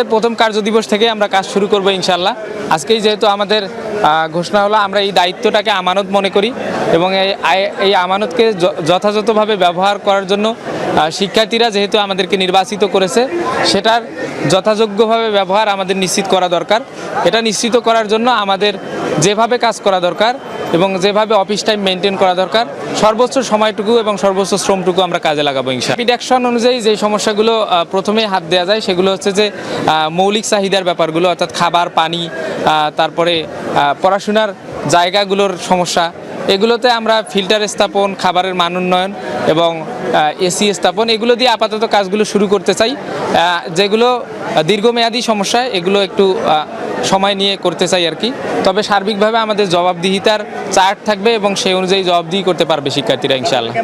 আমাদের প্রথম কার্যদিবস থেকে আমরা কাজ শুরু করব ইনশাল্লাহ আজকেই যেহেতু আমাদের ঘোষণা হলো, আমরা এই দায়িত্বটাকে আমানত মনে করি এবং এই আমানতকে যথাযথভাবে ব্যবহার করার জন্য শিক্ষার্থীরা যেহেতু আমাদেরকে নির্বাচিত করেছে, সেটার যথাযোগ্যভাবে ব্যবহার আমাদের নিশ্চিত করা দরকার। এটা নিশ্চিত করার জন্য আমাদের যেভাবে কাজ করা দরকার এবং যেভাবে অফিস টাইম মেনটেন করা দরকার সর্বোচ্চ সময়টুকু এবং সর্বোচ্চ শ্রমটুকু আমরা কাজে লাগাবো ইনশা অ্যাকশন অনুযায়ী যে সমস্যাগুলো আহ, প্রথমেই হাত দেওয়া যায় সেগুলো হচ্ছে যে মৌলিক চাহিদার ব্যাপারগুলো অর্থাৎ খাবার পানি তারপরে পড়াশোনার জায়গাগুলোর সমস্যা এগুলোতে আমরা ফিল্টার স্থাপন খাবারের মান উন্নয়ন এবং এসি স্থাপন এগুলো দিয়ে আপাতত কাজগুলো শুরু করতে চাই। যেগুলো দীর্ঘমেয়াদী সমস্যা এগুলো একটু সময় নিয়ে করতে চাই আর কি। তবে সার্বিকভাবে আমাদের জবাবদিহিতার চার্ট থাকবে এবং সেই অনুযায়ী জবাবদিহি করতে পারবে শিক্ষার্থীরা ইনশাআল্লাহ।